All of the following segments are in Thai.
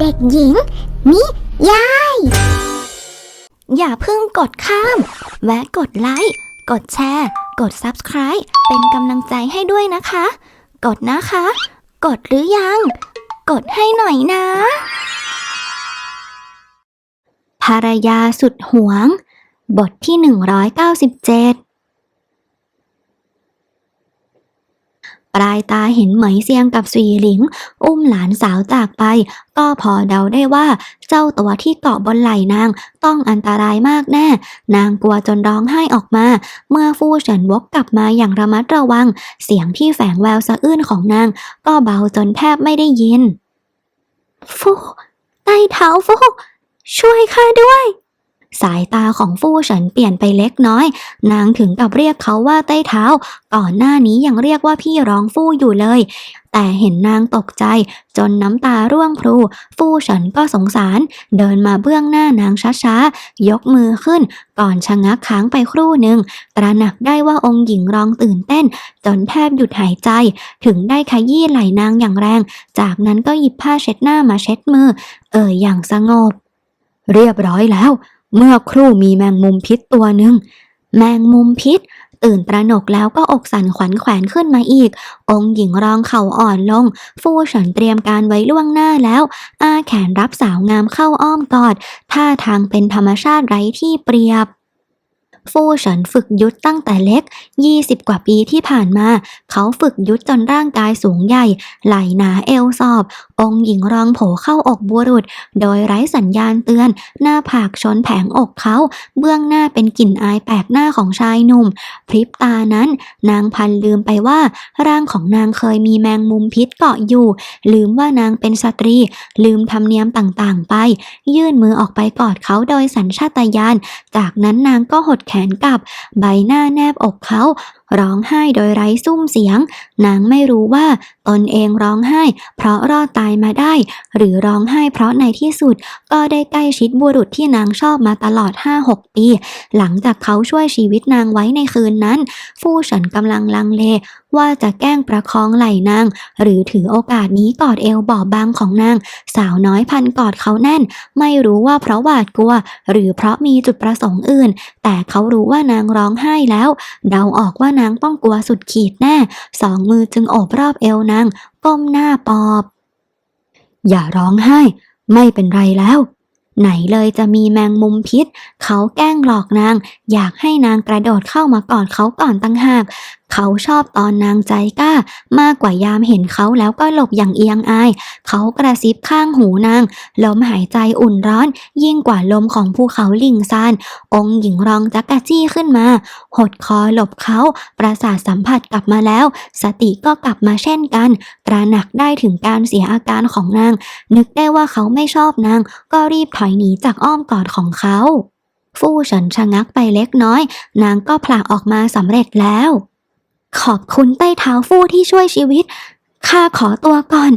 เด็กหญิง นิยาย อย่าเพิ่งกดข้าม แวะกดไลค์ กดแชร์ กด Subscribe เป็นกำลังใจให้ด้วยนะคะ กดนะคะ กดหรือยัง กดให้หน่อยนะ ภรรยาสุดหวง บทที่ 197 ปลายตาเห็นเหมยเซียงกับสีหลิง อุ้มหลานสาวจากไป ก็พอเดาได้ว่า เจ้าตัวที่เกาะบนไหล่นางต้องอันตรายมากแน่ นางกลัวจนร้องไห้ออกมา เมื่อฟู่เฉินวกกลับมาอย่างระมัดระวัง เสียงที่แฝงแววสะอื้นของนาง ก็เบาจนแทบไม่ได้ยิน ฟู่ใต้เท้าฟู่ช่วยข้าด้วย สายตาของฟู่เฉินเปลี่ยนไปเล็กน้อย นางถึงกับเรียกเขาว่าใต้เท้า ก่อนหน้านี้ยังเรียกว่าพี่ร้องฟู่อยู่เลย แต่เห็นนางตกใจ จนน้ำตาร่วงพลูฟู่เฉินก็สงสาร เดินมาเบื้องหน้านางช้าๆ ยกมือขึ้น ก่อนชะงักค้างไปครู่หนึ่ง ตระหนักได้ว่าองค์หญิงร้องตื่นเต้น จนแทบหยุดหายใจ ถึงได้ขยี้ไหล่นางอย่างแรง จากนั้นก็หยิบผ้าเช็ดหน้ามาเช็ดมือ เอ่ยอย่างสงบ เรียบร้อยแล้ว เมื่อครู่มีแมงมุมพิษตัวหนึ่ง แมงมุมพิษ ตื่นตระหนกแล้วก็อกสั่นขวัญแขวนขึ้นมาอีก องค์หญิงร้องเข่าอ่อนลง ฟู่ฉันเตรียมการไว้ล่วงหน้าแล้ว อาแขนรับสาวงามเข้าอ้อมกอด ท่าทางเป็นธรรมชาติไร้ที่เปรียบ ฟู่ฉินฝึกยุทธตั้งแต่เล็ก 20 กว่าปีที่ผ่านมา เขาฝึกยุทธจนร่างกายสูงใหญ่ ไหลหนาเอวสอบ องหญิงรองโผเข้าอกบุรุษ โดยไร้สัญญาณเตือน หน้าผากชนแผงอกเขา เบื้องหน้าเป็นกลิ่นอายแปลกหน้าของชายหนุ่ม พริบตานั้น นางพันลืมไปว่า ร่างของนางเคยมีแมงมุมพิษเกาะอยู่ ลืมว่านางเป็นสตรี ลืมธรรมเนียมต่างๆ ไป ยื่นมือออกไปกอดเขาโดยสัญชาตญาณ จากนั้นนางก็หดแขขนกลับใบหน้าแนบอกเขา ร้องไห้โดยไร้ซุ้มเสียง นางไม่รู้ว่าตนเองร้องไห้ เพราะรอดตายมาได้ หรือร้องไห้เพราะในที่สุด ก็ได้ใกล้ชิดบุรุษที่นางชอบมาตลอด 5-6 ปี หลังจากเขาช่วยชีวิตนางไว้ในคืนนั้น ฟู่ฉินกำลังลังเลว่าจะแกล้งประคองไหล่นาง หรือถือโอกาสนี้กอดเอวบอบบางของนาง สาวน้อยพันกอดเขาแน่น ไม่รู้ว่าเพราะหวาดกลัว หรือเพราะมีจุดประสงค์อื่น แต่เขารู้ว่านางร้องไห้แล้ว เดาออกว่านางต้องกลัวสุดขีดแน่ สองมือจึงโอบรอบเอวนางก้มหน้าปอบ อย่าร้องไห้ ไม่เป็นไรแล้ว ไหนเลยจะมีแมงมุมพิษ เขาแกล้งหลอกนาง อยากให้นางกระโดดเข้ามากอดเขาก่อนตั้งหาก เขาชอบตอนนางใจกล้า มากกว่ายามเห็นเขาแล้วก็หลบอย่างเอียงอาย เขากระซิบข้างหูนาง ลมหายใจอุ่นร้อน ยิ่งกว่าลมของภูเขาลิงซาน องค์หญิงรองจักกะจี้ขึ้นมา หดคอหลบเขา ประสาทสัมผัสกลับมาแล้ว สติก็กลับมาเช่นกัน ตระหนักได้ถึงการเสียอาการของนาง นึกได้ว่าเขาไม่ชอบนาง ก็รีบถอยหนีจากอ้อมกอดของเขา ฟู่เฉินชะงักไปเล็กน้อย นางก็ผละออกมาสำเร็จแล้ว ขอบคุณใต้เท้าฟู่ที่ช่วยชีวิตข้าขอตัวก่อน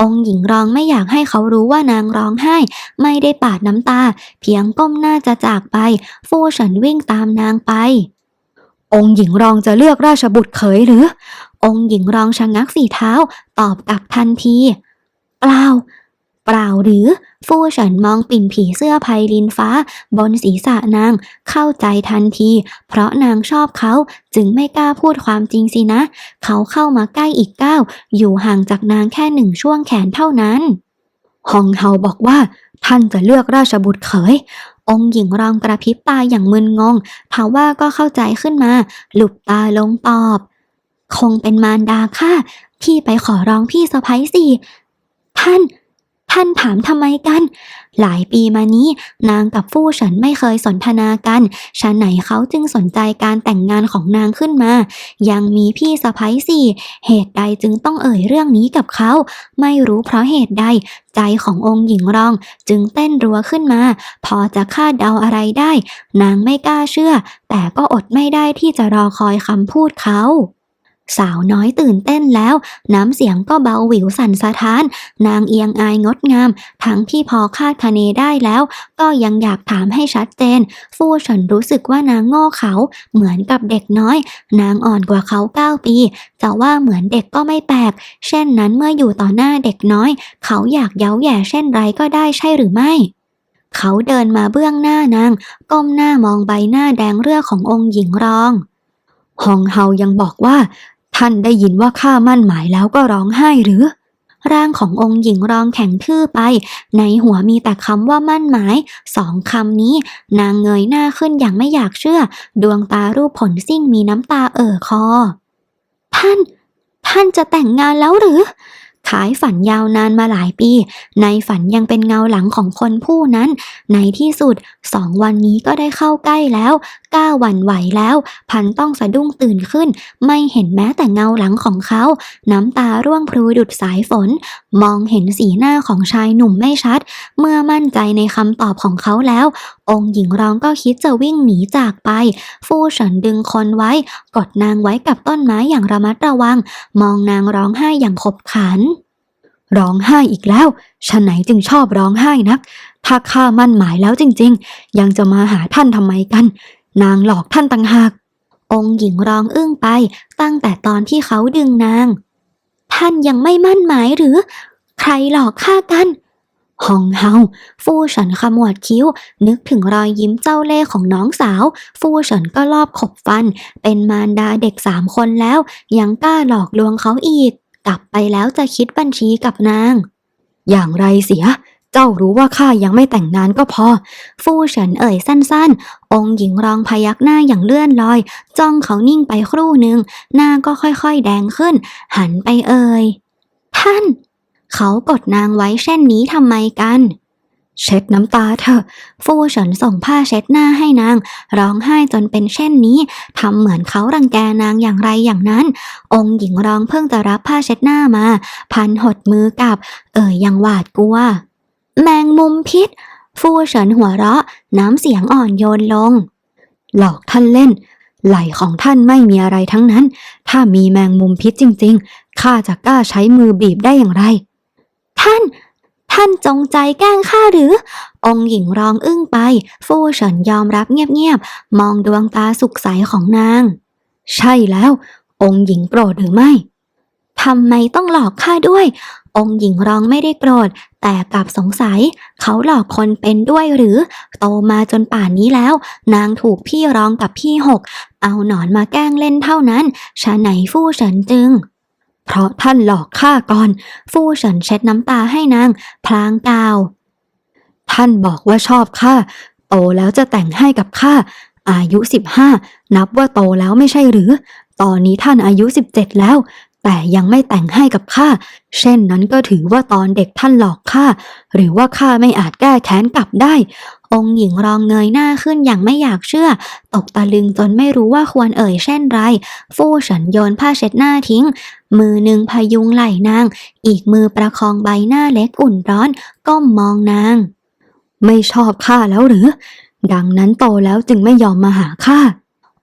องค์หญิงร้องไม่อยากให้เขารู้ว่านางร้องไห้ ไม่ได้ปาดน้ำตา เพียงก้มหน้าจะจากไป ฟู่เฉินวิ่งตามนางไป องค์หญิงรองจะเลือกราชบุตรเขยหรือ องค์หญิงรองชะงักฝีเท้า ตอบกลับทันที เปล่า เปล่าหรือ ฟู่เฉินมองปิ่นผีเสื้อไพลินฟ้า บนศีรษะนาง เข้าใจทันที เพราะนางชอบเขาจึงไม่กล้าพูดความจริงสินะ เขาเข้ามาใกล้อีกก้าว อยู่ห่างจากนางแค่หนึ่งช่วงแขนเท่านั้นฮองเฮาบอกว่า ท่านจะเลือกราชบุตรเขยองค์หญิงรองกระพริบตาอย่างมึนงงทว่าก็เข้าใจขึ้นมา หลุบตาลงตอบ คงเป็นมารดาค่ะที่ไปขอร้องพี่สะพ้ยสิ ท่าน ท่านถามทำไมกัน หลายปีมานี้ นางกับฟู่เฉินไม่เคยสนทนากันฉะไหนเขาจึงสนใจการแต่งงานของนางขึ้นมา ยังมีพี่สะพ้ยสี่ เหตุใดจึงต้องเอ่ยเรื่องนี้กับเขา ไม่รู้เพราะเหตุใด ใจขององค์หญิงรองจึงเต้นรัวขึ้นมา พอจะคาดเดาอะไรได้ นางไม่กล้าเชื่อ แต่ก็อดไม่ได้ที่จะรอคอยคำพูดเขา สาวน้อยตื่นเต้นแล้ว น้ำเสียงก็เบาหวิวสั่นสะท้าน นางเอียงอายงดงาม ทั้งที่พอคาดคะเนได้แล้ว ก็ยังอยากถามให้ชัดเจน ฟู่เฉินรู้สึกว่านางโง่เขาเหมือนกับเด็กน้อย นางอ่อนกว่าเขาเก้าปีจะว่าเหมือนเด็กก็ไม่แปลก เช่นนั้นเมื่ออยู่ต่อหน้าเด็กน้อย เขาอยากเย้าแย่เช่นไรก็ได้ใช่หรือไม่เขาเดินมาเบื้องหน้านาง ก้มหน้ามองใบหน้าแดงเรือขององค์หญิงรอง ฮองเฮายังบอกว่า ท่านได้ยินว่าข้ามั่นหมายแล้วก็ร้องไห้หรือ ร่างขององค์หญิงร้องแข็งทื่อไป ในหัวมีแต่คำว่ามั่นหมาย สองคำนี้ นางเงยหน้าขึ้นอย่างไม่อยากเชื่อ ดวงตารูปผลซิ่งมีน้ำตาเอ่อคอ ท่าน ท่านจะแต่งงานแล้วหรือ ขายฝันยาวนานมาหลายปี ในฝันยังเป็นเงาหลังของคนผู้นั้น ในที่สุดสองวันนี้ก็ได้เข้าใกล้แล้วก้าหวันไหวแล้ว พันต้องสะดุ้งตื่นขึ้น ไม่เห็นแม้แต่เงาหลังของเขา น้ำตาร่วงพลูดุดสายฝน มองเห็นสีหน้าของชายหนุ่มไม่ชัด เมื่อมั่นใจในคำตอบของเขาแล้ว องค์หญิงร้องก็คิดจะวิ่งหนีจากไป ฟู่เฉินดึงคนไว้ กดนางไว้กับต้นไม้อย่างระมัดระวัง มองนางร้องไห้อย่างขบขัน ร้องไห้อีกแล้วฉันไหนจึงชอบร้องไห้นัก ถ้าข้ามั่นหมายแล้วจริงๆ ยังจะมาหาท่านทำไมกัน นางหลอกท่านต่างหาก องค์หญิงร้องอึ้งไปตั้งแต่ตอนที่เขาดึงนาง ท่านยังไม่มั่นหมายหรือ ใครหลอกข้ากันฮองเฮา ฟู่ฉินขมวดคิ้ว นึกถึงรอยยิ้มเจ้าเล่ห์ของน้องสาว ฟู่ฉินก็รอบขบฟัน เป็นมารดาเด็กสามคนแล้ว ยังกล้าหลอกลวงเขาอีก กลับไปแล้วจะคิดบัญชีกับนาง อย่างไรเสีย เจ้ารู้ว่าข้ายังไม่แต่งงานก็พอ ฟู่เฉินเอ่ยสั้นๆ องค์หญิงรองพยักหน้าอย่างเลื่อนลอย จ้องเขานิ่งไปครู่หนึ่ง หน้าก็ค่อยๆแดงขึ้น หันไปเอ่ย ท่าน เขากดนางไว้เช่นนี้ทำไมกัน เช็ดน้ำตาเถอะ ฟู่เฉินส่งผ้าเช็ดหน้าให้นาง ร้องไห้จนเป็นเช่นนี้ทำเหมือนเขารังแกนางอย่างไรอย่างนั้น องค์หญิงร้องเพิ่งจะรับผ้าเช็ดหน้ามา พันหดมือกับ เอ่ยยังหวาดกลัว แมงมุมพิษ ฟู่เฉินหัวเราะ น้ำเสียงอ่อนโยนลง หลอกท่านเล่น ไหลของท่านไม่มีอะไรทั้งนั้น ถ้ามีแมงมุมพิษจริง ๆข้าจะกล้าใช้มือบีบได้อย่างไร ท่าน ท่านจงใจแกล้งข้าหรือ องค์หญิงร้องอึ้งไป ฟู่เฉินยอมรับเงียบๆ มองดวงตาสุขใสของนาง ใช่แล้ว องค์หญิงโกรธหรือไม่ทำไมต้องหลอกข้าด้วย องค์หญิงร้องไม่ได้โกรธ แต่กลับสงสัย เขาหลอกคนเป็นด้วยหรือ โตมาจนป่านนี้แล้ว นางถูกพี่ร้องกับพี่หก เอาหนอนมาแกล้งเล่นเท่านั้นชะไหนฟู่เฉินจึง เพราะท่านหลอกข้าก่อน ฟู่เฉินเช็ดน้ำตาให้นาง พลางกล่าว ท่านบอกว่าชอบข้าโตแล้วจะแต่งให้กับข้าอายุสิบห้านับว่าโตแล้วไม่ใช่หรือ ตอนนี้ท่านอายุสิบเจ็ดแล้ว แต่ยังไม่แต่งให้กับข้า เช่นนั้นก็ถือว่าตอนเด็กท่านหลอกข้า หรือว่าข้าไม่อาจแก้แค้นกลับได้ องค์หญิงรองเงยหน้าขึ้นอย่างไม่อยากเชื่อ ตกตะลึงจนไม่รู้ว่าควรเอ่ยเช่นไร ฟู่เฉินโยนผ้าเช็ดหน้าทิ้ง มือหนึ่งพยุงไหล่นาง อีกมือประคองใบหน้าเล็กอุ่นร้อนก้มมองนาง ไม่ชอบข้าแล้วหรือ ดังนั้นโตแล้วจึงไม่ยอมมาหาข้า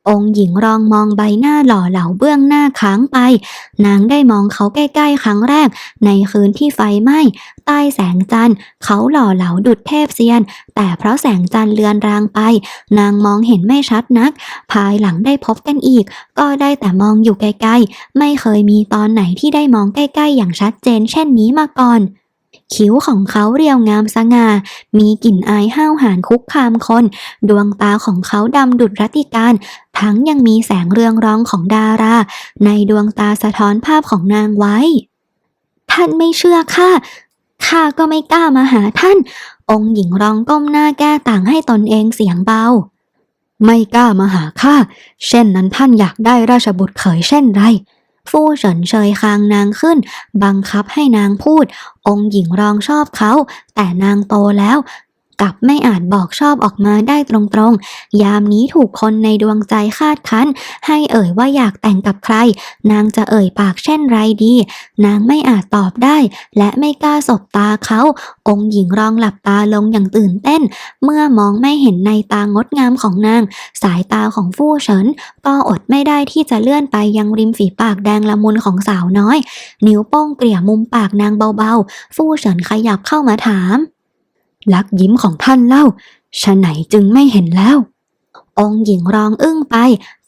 องค์หญิงรองมองใบหน้าหล่อเหลาเบื้องหน้าค้างไป นางได้มองเขาใกล้ๆครั้งแรก ในคืนที่ไฟไหม้ใต้แสงจันทร์เขาหล่อเหลาดุดเทพเซียน แต่เพราะแสงจันทร์เลือนรางไป นางมองเห็นไม่ชัดนัก ภายหลังได้พบกันอีก ก็ได้แต่มองอยู่ไกลๆ ไม่เคยมีตอนไหนที่ได้มองใกล้ๆ อย่างชัดเจนเช่นนี้มาก่อน คิ้วของเขาเรียวงามสง่า มีกลิ่นอายห้าวหาญคุกคามคน ดวงตาของเขาดำดุดรัติการ ทั้งยังมีแสงเรืองรองของดารา ในดวงตาสะท้อนภาพของนางไว้ ท่านไม่เชื่อข้าข้าก็ไม่กล้ามาหาท่าน องค์หญิงร้องก้มหน้าแก้ต่างให้ตนเองเสียงเบา ไม่กล้ามาหาข้า เช่นนั้นท่านอยากได้ราชบุตรเขยเช่นไร ฟู่เฉินเชยคางนางขึ้น บังคับให้นางพูด องค์หญิงรองชอบเขา แต่นางโตแล้ว กลับไม่อาจบอกชอบออกมาได้ตรงๆ ยามนี้ถูกคนในดวงใจคาดคั้น ให้เอ่ยว่าอยากแต่งกับใคร นางจะเอ่ยปากเช่นไรดี นางไม่อาจตอบได้ และไม่กล้าสบตาเขา องค์หญิงรองหลับตาลงอย่างตื่นเต้น เมื่อมองไม่เห็นในตางดงามของนาง สายตาของฟู่เฉิน ก็อดไม่ได้ที่จะเลื่อนไปยังริมฝีปากแดงละมุนของสาวน้อย นิ้วโป้งเกลี่ยมุมปากนางเบาๆ ฟู่เฉินขยับเข้ามาถาม ลักยิ้มของท่านเล่าฉะไหนจึงไม่เห็นแล้ว องค์หญิงรองอึ้งไป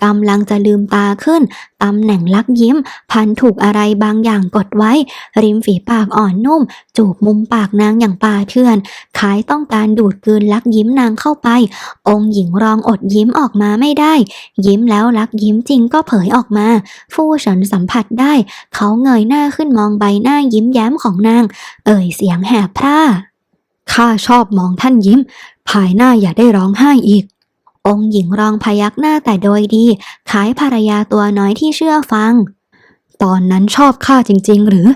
กำลังจะลืมตาขึ้นตำแหน่งลักยิ้ม พันถูกอะไรบางอย่างกดไว้ ริมฝีปากอ่อนนุ่ม จูบมุมปากนางอย่างป่าเถื่อนคล้ายต้องการดูดกืนลักยิ้มนางเข้าไป องค์หญิงรองอดยิ้มออกมาไม่ได้ ยิ้มแล้วลักยิ้มจริงก็เผยออกมา ฟู่ฉินสัมผัสได้ เขาเงยหน้าขึ้นมองใบหน้ายิ้มแย้มของนาง เอ่ยเสียงแหบพร่า ข้าชอบมองท่านยิ้ม ภายหน้าอย่าได้ร้องไห้อีก องค์หญิงรองพยักหน้าแต่โดยดีคล้ายภรรยาตัวน้อยที่เชื่อฟัง ตอนนั้นชอบข้าจริง ๆ หรือ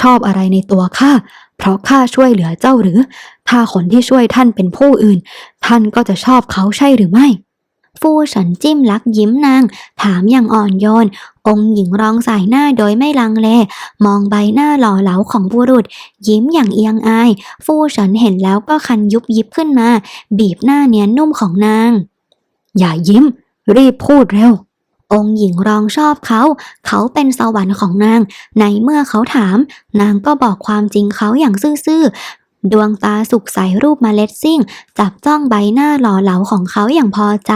ชอบอะไรในตัวข้าเพราะข้าช่วยเหลือเจ้าหรือ ถ้าคนที่ช่วยท่านเป็นผู้อื่น ท่านก็จะชอบเขาใช่หรือไม่ ฟู่ฉันจิ้มลักยิ้มนาง ถามอย่างอ่อนโยน องค์หญิงรองสายหน้าโดยไม่ลังเล มองใบหน้าหล่อเหลาของบุรุษ ยิ้มอย่างเอียงอาย ฟู่ฉันเห็นแล้วก็คันยุบยิบขึ้นมา บีบหน้าเนียนนุ่มของนาง อย่ายิ้ม รีบพูดเร็ว องค์หญิงรองชอบเขา เขาเป็นสวรรค์ของนาง ในเมื่อเขาถาม นางก็บอกความจริงเขาอย่างซื่อๆดวงตาสุกใสรูปมเมล็ดซิ่ง จับจ้องใบหน้าหล่อเหลาของเขาอย่างพอใจ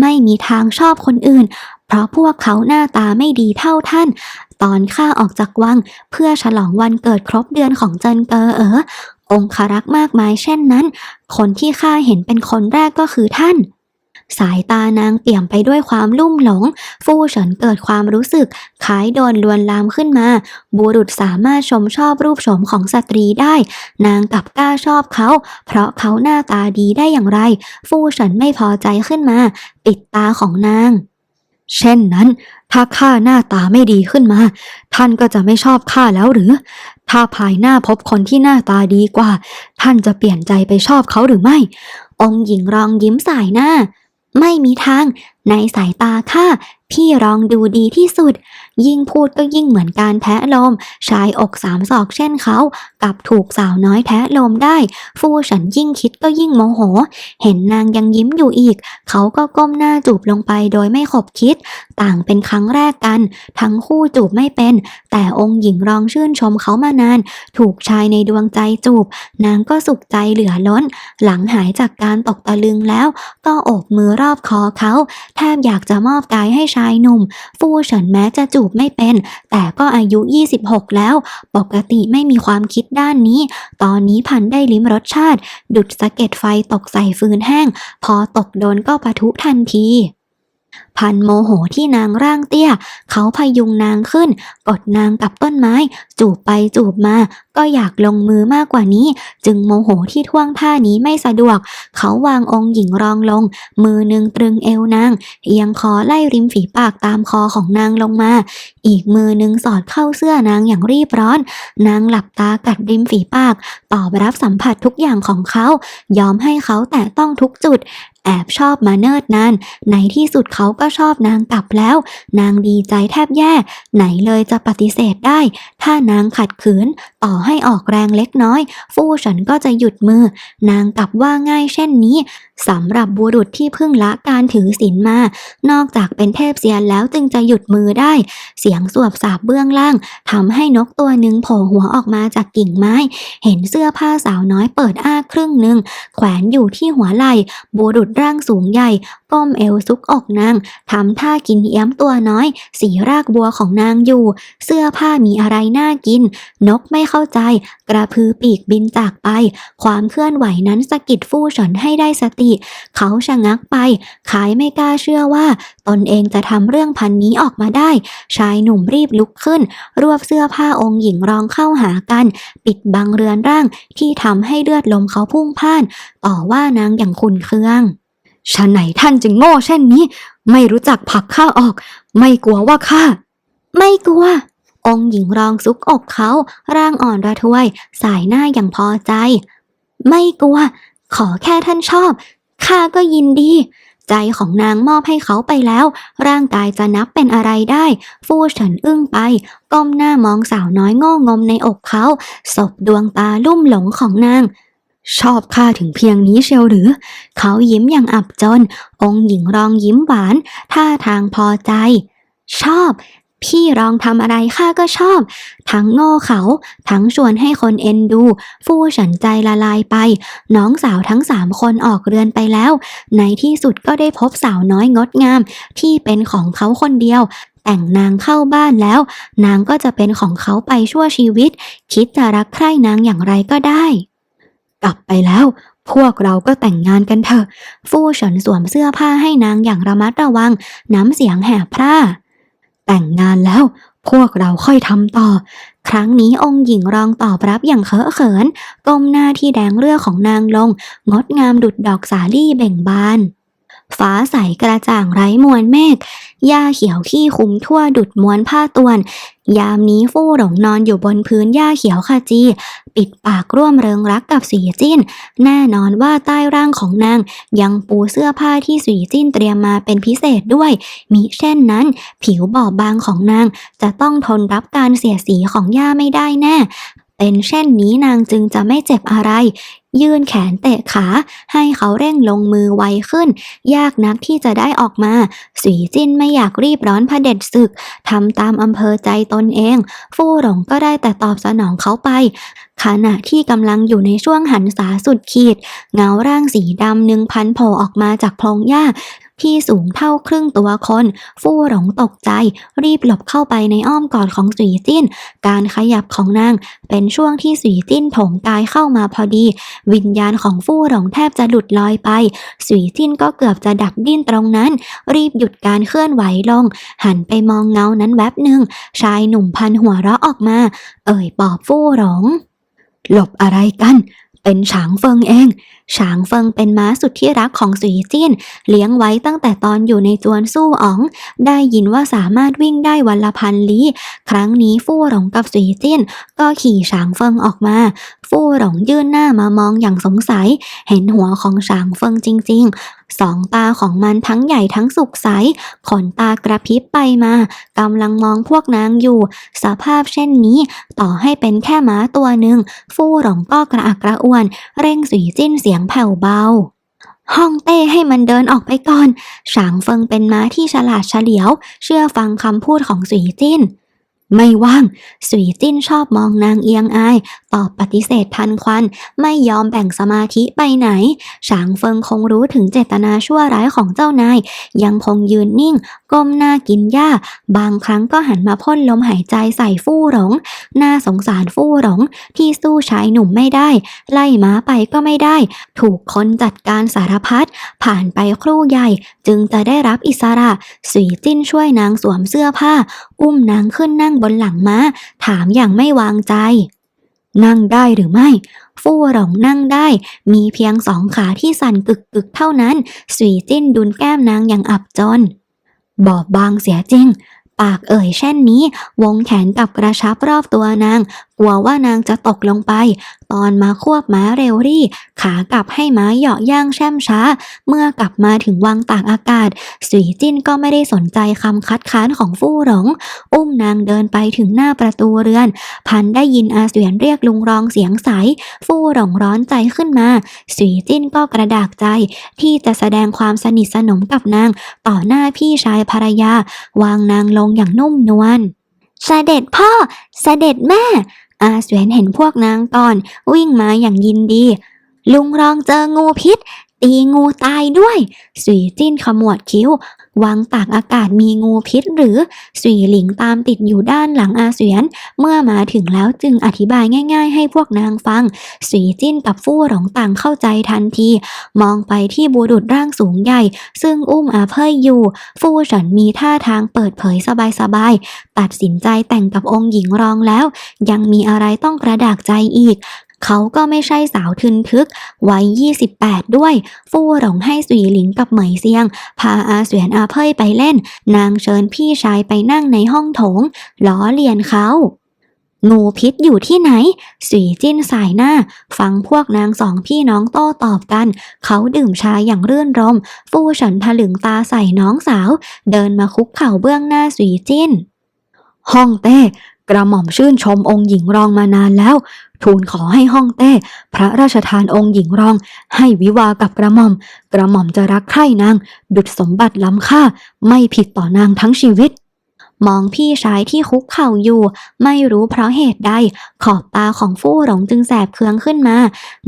ไม่มีทางชอบคนอื่น เพราะพวกเขาหน้าตาไม่ดีเท่าท่าน ตอนข้าออกจากวัง เพื่อฉลองวันเกิดครบเดือนของเจินเกอเอ๋อองครักษ์มากมายเช่นนั้น คนที่ข้าเห็นเป็นคนแรกก็คือท่าน สายตานางเปี่ยมไปด้วยความลุ่มหลง ฟู่เฉินเกิดความรู้สึกคล้ายโดนลวนลามขึ้นมา บุรุษสามารถชมชอบรูปโฉมของสตรีได้ นางกลับกล้าชอบเขา เพราะเขาหน้าตาดีได้อย่างไร ฟู่เฉินไม่พอใจขึ้นมา ปิดตาของนาง เช่นนั้น ถ้าข้าหน้าตาไม่ดีขึ้นมา ท่านก็จะไม่ชอบข้าแล้วหรือ ถ้าภายหน้าพบคนที่หน้าตาดีกว่า ท่านจะเปลี่ยนใจไปชอบเขาหรือไม่ องค์หญิงรองยิ้มสายหน้า ไม่มีทาง ในสายตาข้าพี่รองดูดีที่สุด ยิ่งพูดก็ยิ่งเหมือนการแทะลม ชายอกสามศอกเช่นเขากับถูกสาวน้อยแทะลมได้ ฟูฉันยิ่งคิดก็ยิ่งโมโห เห็นนางยังยิ้มอยู่อีก เขาก็ก้มหน้าจูบลงไปโดยไม่ขบคิด ต่างเป็นครั้งแรกกัน ทั้งคู่จูบไม่เป็น แต่องค์หญิงรองชื่นชมเขามานาน ถูกชายในดวงใจจูบ นางก็สุขใจเหลือล้น หลังหายจากการตกตะลึงแล้ว ก็โอบมือรอบคอเขา แทบอยากจะมอบกายให้ชายหนุ่ม ฟูฉินแม้จะจูบไม่เป็น แต่ก็อายุ 26 แล้ว ปกติไม่มีความคิดด้านนี้ ตอนนี้พันได้ลิ้มรสชาติ ดุดสะเก็ดไฟตกใส่ฟืนแห้ง พอตกโดนก็ปะทุทันทีพันโมโหที่นางร่างเตี้ย เขาพยุงนางขึ้น กดนางกับต้นไม้ จูบไปจูบมา ก็อยากลงมือมากกว่านี้ จึงโมโหที่ท่วงท่านี้ไม่สะดวก เขาวางองค์หญิงรองลง มือหนึ่งตรึงเอวนาง เอียงคอไล่ริมฝีปากตามคอของนางลงมา อีกมือหนึ่งสอดเข้าเสื้อนางอย่างรีบร้อน นางหลับตากัดริมฝีปาก ตอบรับสัมผัสทุกอย่างของเขา ยอมให้เขาแตะต้องทุกจุดแอบชอบมาเนิดนาน ในที่สุดเขาก็ชอบนางกลับแล้ว นางดีใจแทบแย่ ไหนเลยจะปฏิเสธได้ ถ้านางขัดขืน ต่อให้ออกแรงเล็กน้อย ฟู่ฉันก็จะหยุดมือ นางกลับว่าง่ายเช่นนี้สำหรับบุรุษที่เพิ่งละการถือศีลมา นอกจากเป็นเทพเซียนแล้วจึงจะหยุดมือได้ เสียงสวบสาบเบื้องล่างทำให้นกตัวหนึ่งโผล่หัวออกมาจากกิ่งไม้ เห็นเสื้อผ้าสาวน้อยเปิดอ้าครึ่งหนึ่งแขวนอยู่ที่หัวไหล่บุรุษร่างสูงใหญ่ก้มเอวซุกอกนางทำท่ากินเอี้ยมตัวน้อย สีรากบัวของนางอยู่ เสื้อผ้ามีอะไรน่ากิน นกไม่เข้าใจ กระพือปีกบินจากไป ความเคลื่อนไหวนั้นสะกิดฟู่เฉินให้ได้สติ เขาชะงักไปขายไม่กล้าเชื่อว่า ตนเองจะทำเรื่องพันนี้ออกมาได้ ชายหนุ่มรีบลุกขึ้น รวบเสื้อผ้าองค์หญิงรองเข้าหากัน ปิดบังเรือนร่างที่ทำให้เลือดลมเขาพุ่งพ่าน ต่อว่านางอย่างขุนเคือง ฉันไหนท่านจึงโง่เช่นนี้ ไม่รู้จักผลักข้าออก ไม่กลัวว่าข้า ไม่กลัว องค์หญิงรองซุกอกเขา ร่างอ่อนระทวย สายหน้าอย่างพอใจ ไม่กลัว ขอแค่ท่านชอบ ข้าก็ยินดี ใจของนางมอบให้เขาไปแล้ว ร่างกายจะนับเป็นอะไรได้ ฟูเฉินอึ้งไป ก้มหน้ามองสาวน้อยโง่งมในอกเขาศพดวงตาลุ่มหลงของนาง ชอบข้าถึงเพียงนี้เชียวหรือ เขายิ้มอย่างอับจน องค์หญิงรองยิ้มหวาน ท่าทางพอใจ ชอบ พี่รองทำอะไรข้าก็ชอบ ทั้งโง่เขา ทั้งชวนให้คนเอ็นดู ฟู่ฉันใจละลายไป น้องสาวทั้งสามคนออกเรือนไปแล้ว ในที่สุดก็ได้พบสาวน้อยงดงาม ที่เป็นของเขาคนเดียวแต่งนางเข้าบ้านแล้ว นางก็จะเป็นของเขาไปชั่วชีวิต คิดจะรักใคร่นางอย่างไรก็ได้ กลับไปแล้ว พวกเราก็แต่งงานกันเถอะ ฟู่เฉินสวมเสื้อผ้าให้นางอย่างระมัดระวัง น้ำเสียงแหบพร่า แต่งงานแล้ว พวกเราค่อยทำต่อ ครั้งนี้องค์หญิงรองตอบรับอย่างเคอะเขิน ก้มหน้าที่แดงเรือของนางลง งดงามดุดดอกสาลี่เบ่งบาน ฟ้าใสกระจ่างไร้มวลเมฆหญ้าเขียวขี้คุ้มทั่วดุดม้วนผ้าตวน ยามนี้ฟู่หลงนอนอยู่บนพื้นหญ้าเขียวขจี ปิดปากร่วมเริงรักกับสีจิ้น แน่นอนว่าใต้ร่างของนาง ยังปูเสื้อผ้าที่สีจิ้นเตรียมมาเป็นพิเศษด้วย มิเช่นนั้น ผิวบอบบางของนาง จะต้องทนรับการเสียสีของหญ้าไม่ได้แน่เป็นเช่นนี้นางจึงจะไม่เจ็บอะไร ยื่นแขนเตะขา ให้เขาเร่งลงมือไวขึ้น ยากนักที่จะได้ออกมา สีจิ้นไม่อยากรีบร้อนเผด็จศึกทำตามอำเภอใจตนเอง ฟู่หลงก็ได้แต่ตอบสนองเขาไปขณะที่กำลังอยู่ในช่วงหันษาสุดขีด เงาร่างสีดำหนึ่งพันโผล่ออกมาจากโพรงหญ้า ที่สูงเท่าครึ่งตัวคน ฟู่หลงตกใจ รีบหลบเข้าไปในอ้อมกอดของสุยจิ้น การขยับของนาง เป็นช่วงที่สุยจิ้นโถงกายเข้ามาพอดี วิญญาณของฟู่หลงแทบจะหลุดลอยไปสุยจิ้นก็เกือบจะดับดิ้นตรงนั้น รีบหยุดการเคลื่อนไหวลง หันไปมองเงานั้นแวบหนึ่ง ชายหนุ่มพันหัวเราะออกมา เอ่ยปอบฟู่หลงหลบอะไรกัน เป็นฉางเฟิงเอง ฉางเฟิงเป็นม้าสุดที่รักของสุยจิ้น เลี้ยงไว้ตั้งแต่ตอนอยู่ในจวนสู้อ๋อง ได้ยินว่าสามารถวิ่งได้วันละพันลี้ครั้งนี้ฟู่หลงกับสุยจิ้น ก็ขี่ฉางเฟิงออกมา ฟู่หลงยื่นหน้ามามองอย่างสงสัย เห็นหัวของฉางเฟิงจริง ๆ สองตาของมันทั้งใหญ่ทั้งสุกใส ขนตากระพริบไปมากำลังมองพวกนางอยู่ สภาพเช่นนี้ ต่อให้เป็นแค่ม้าตัวหนึ่ง ฟู่หลงก็กระอักกระอ่วน เร่งสีจิ้นเสียงแผ่วเบาห้องเต้ให้มันเดินออกไปก่อนฉางเฟิงเป็นม้าที่ฉลาดเฉลียว เชื่อฟังคำพูดของสุยจิ้น ไม่ว่าง สุยจิ้นชอบมองนางเอียงอาย ตอบปฏิเสธทันควัน ไม่ยอมแบ่งสมาธิไปไหน ฉางเฟิงคงรู้ถึงเจตนาชั่วร้ายของเจ้านาย ยังคงยืนนิ่ง ก้มหน้ากินหญ้า บางครั้งก็หันมาพ่นลมหายใจใส่ฟู่หลง น่าสงสารฟู่หลง ที่สู้ชายหนุ่มไม่ได้ ไล่ม้าไปก็ไม่ได้ ถูกคนจัดการสารพัด ผ่านไปครู่ใหญ่ จึงจะได้รับอิสระ สุยจิ้นช่วยนางสวมเสื้อผ้า อุ้มนางขึ้นนั่งบนหลังม้า ถามอย่างไม่วางใจ นั่งได้หรือไม่ ฟู่หลงนั่งได้ มีเพียงสองขาที่สั่นกึกกึกเท่านั้นสุยจิ้นดุลแก้มนางอย่างอับจน บอบบางเสียจริง ปากเอ่ยเช่นนี้ วงแขนกับกระชับรอบตัวนางกลัวว่านางจะตกลงไป ตอนมาควบม้าเร็วรี่ ขากลับให้ม้าเหยาะย่างแช่มช้า เมื่อกลับมาถึงวังตากอากาศ สุยจิ้นก็ไม่ได้สนใจคำคัดค้านของฟู่หลง อุ้มนางเดินไปถึงหน้าประตูเรือน พันได้ยินอาเสวียนเรียกลุงรองเสียงใส ฟู่หลงร้อนใจขึ้นมา สุยจิ้นก็กระดากใจ ที่จะแสดงความสนิทสนมกับนาง ต่อหน้าพี่ชายภรรยา วางนางลงอย่างนุ่มนวลเสด็จพ่อ เสด็จแม่ อาเสวียนเห็นพวกนางก่อน วิ่งมาอย่างยินดี ลุงรองเจองูพิษ ตีงูตายด้วย สุยจิ้นขมวดคิ้ว วางตากอากาศมีงูพิษหรือสุยหลิงตามติดอยู่ด้านหลังอาเสียน เมื่อมาถึงแล้วจึงอธิบายง่ายๆให้พวกนางฟัง สุยจิ้นกับฟู่หลงต่างเข้าใจทันที มองไปที่บุรุษร่างสูงใหญ่ ซึ่งอุ้มอาเพ่ยอยู่ ฟู่เฉินมีท่าทางเปิดเผยสบายๆ ตัดสินใจแต่งกับองค์หญิงรองแล้ว ยังมีอะไรต้องกระดากใจอีก เขาก็ไม่ใช่สาวทึนทึกวัย 28 ด้วย ฟู่หลงให้สุยหลิงกับเหมยเซียง พาอาเสวียนอาเพ่ยไปเล่น นางเชิญพี่ชายไปนั่งในห้องโถง ล้อเลียนเขางูพิษอยู่ที่ไหน สีจิ้นสายหน้า ฟังพวกนางสองพี่น้องโต้ตอบกัน เขาดื่มชาอย่างรื่นรม ฟู่ฉินถลึงตาใส่น้องสาว เดินมาคุกเข่าเบื้องหน้าสีจิ้น ห้องเต้ กระหม่อมชื่นชมองค์หญิงรองมานานแล้ว ทูลขอให้ห้องเต้ พระราชทานองค์หญิงรอง ให้วิวากับกระหม่อม กระหม่อมจะรักใคร่นาง ดุจสมบัติล้ำค่า ไม่ผิดต่อนางทั้งชีวิต มองพี่ชายที่คุกเข่าอยู่ ไม่รู้เพราะเหตุใด ขอบตาของฟู่หลงจึงแสบเคืองขึ้นมา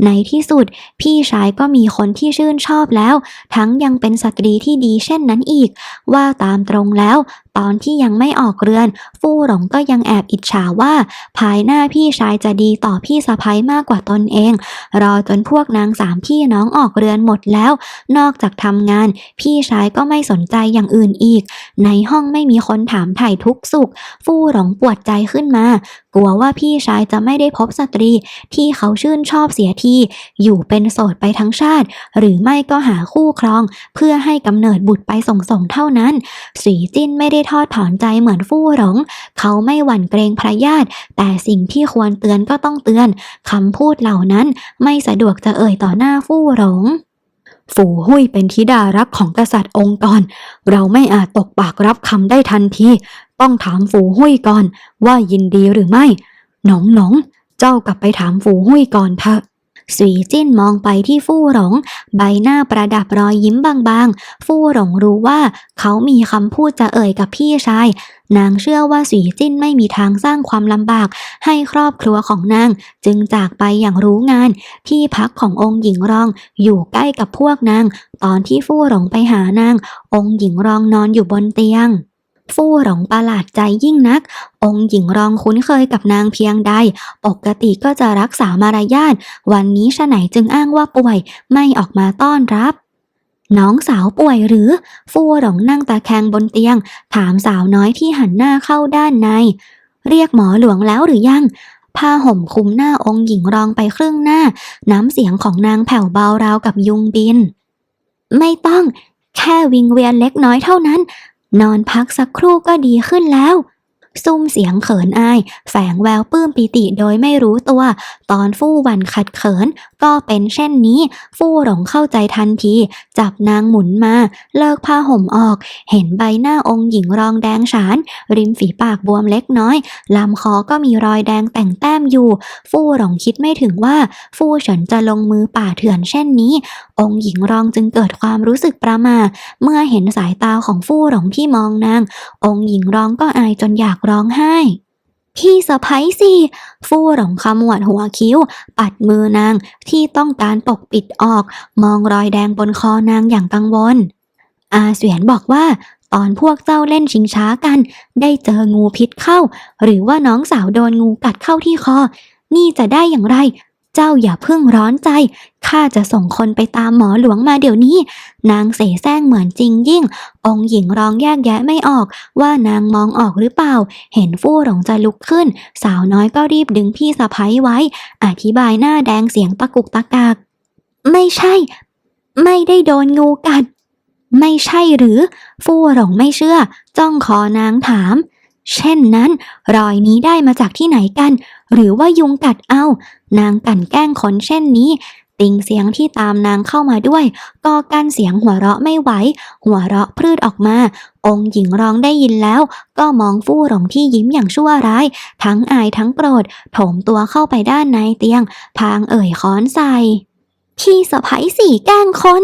ในที่สุด พี่ชายก็มีคนที่ชื่นชอบแล้ว ทั้งยังเป็นสตรีที่ดีเช่นนั้นอีก ว่าตามตรงแล้วตอนที่ยังไม่ออกเรือน ฟู่หลงก็ยังแอบอิจฉาว่า ภายหน้าพี่ชายจะดีต่อพี่สะพ้ยมากกว่าตนเอง รอจนพวกนางสามพี่น้องออกเรือนหมดแล้ว นอกจากทำงาน พี่ชายก็ไม่สนใจอย่างอื่นอีก ในห้องไม่มีคนถามไถ่ทุกสุข ฟู่หลงปวดใจขึ้นมากลัวว่าพี่ชายจะไม่ได้พบสตรีที่เขาชื่นชอบเสียที อยู่เป็นโสดไปทั้งชาติ หรือไม่ก็หาคู่ครอง เพื่อให้กำเนิดบุตรไปส่งๆเท่านั้น สีจิ้นไม่ได้ทอดถอนใจเหมือนฟู่หลง เขาไม่หวั่นเกรงพระญาติ แต่สิ่งที่ควรเตือนก็ต้องเตือน คำพูดเหล่านั้นไม่สะดวกจะเอ่ยต่อหน้าฟู่หลงฝูหุ้ยเป็นธิดารักของกษัตริย์องค์กร เราไม่อาจตกปากรับคำได้ทันที ต้องถามฝูหุ้ยก่อนว่ายินดีหรือไม่ หนองหนองเจ้ากลับไปถามฝูหุ้ยก่อนเถอะสีจิ้นมองไปที่ฟู่หลง ใบหน้าประดับรอยยิ้มบางๆ ฟู่หลงรู้ว่าเขามีคำพูดจะเอ่ยกับพี่ชาย นางเชื่อว่าสีจิ้นไม่มีทางสร้างความลำบาก ให้ครอบครัวของนาง จึงจากไปอย่างรู้งาน ที่พักขององค์หญิงรองอยู่ใกล้กับพวกนาง ตอนที่ฟู่หลงไปหานาง องค์หญิงรองนอนอยู่บนเตียง ฟู่หลงประหลาดใจยิ่งนัก องค์หญิงรองคุ้นเคยกับนางเพียงใด ปกติก็จะรักษามารยาท วันนี้ฉะไหนจึงอ้างว่าป่วย ไม่ออกมาต้อนรับ น้องสาวป่วยหรือ ฟู่หลงนั่งตะแคงบนเตียง ถามสาวน้อยที่หันหน้าเข้าด้านใน เรียกหมอหลวงแล้วหรือยังผ้าห่มคลุมหน้าองค์หญิงรองไปครึ่งหน้า น้ำเสียงของนางแผ่วเบาราวกับยุงบิน ไม่ต้อง แค่วิงเวียนเล็กน้อยเท่านั้น นอนพักสักครู่ก็ดีขึ้นแล้วซุ่มเสียงเขินอาย แฝงแววปลื้มปิติโดยไม่รู้ตัว ตอนฟู่หวันขัดเขิน ก็เป็นเช่นนี้ ฟู่หลงเข้าใจทันที จับนางหมุนมา เลิกผ้าห่มออก เห็นใบหน้าองค์หญิงรองแดงฉาน ริมฝีปากบวมเล็กน้อย ลำคอก็มีรอยแดงแต่งแต้มอยู่ ฟู่หลงคิดไม่ถึงว่า ฟู่เฉินจะลงมือป่าเถื่อนเช่นนี้ องค์หญิงรองจึงเกิดความรู้สึกประมาเมื่อเห็นสายตาของฟู่หลงที่มองนาง องค์หญิงร้องก็อายจนอยากร้องไห้ พี่สะพ้ยสิ ฟู่หลงขมวดหัวคิ้ว ปัดมือนางที่ต้องการปกปิดออก มองรอยแดงบนคอนางอย่างกังวล อาเสวียนบอกว่าตอนพวกเจ้าเล่นชิงช้ากัน ได้เจองูพิษเข้า หรือว่าน้องสาวโดนงูกัดเข้าที่คอ นี่จะได้อย่างไร จ้าอย่าเพิ่งร้อนใจ ข้าจะส่งคนไปตามหมอหลวงมาเดี๋ยวนี้ นางเสแสร้งเหมือนจริงยิ่ง องค์หญิงร้องแยกแยะไม่ออก ว่านางมองออกหรือเปล่า เห็นฟู่หลงจะลุกขึ้น สาวน้อยก็รีบดึงพี่สะพ้ยไว้ อธิบายหน้าแดงเสียงตะกุกตะกาก ไม่ใช่ ไม่ได้โดนงูกัด ไม่ใช่หรือ ฟู่หลงไม่เชื่อ จ้องคอนางถาม เช่นนั้น รอยนี้ได้มาจากที่ไหนกัน หรือว่ายุงกัดเอา นางกันแกล้งขนเช่นนี้ ติงเสียงที่ตามนางเข้ามาด้วย ก็กั้นเสียงหัวเราะไม่ไหว หัวเราะพรืดออกมา องค์หญิงร้องได้ยินแล้ว ก็มองฟู่หลงที่ยิ้มอย่างชั่วร้าย ทั้งอายทั้งโกรธโถมตัวเข้าไปด้านในเตียง พางเอ่ยค้อนใส่พี่สะพ้ยสี่แกล้งคน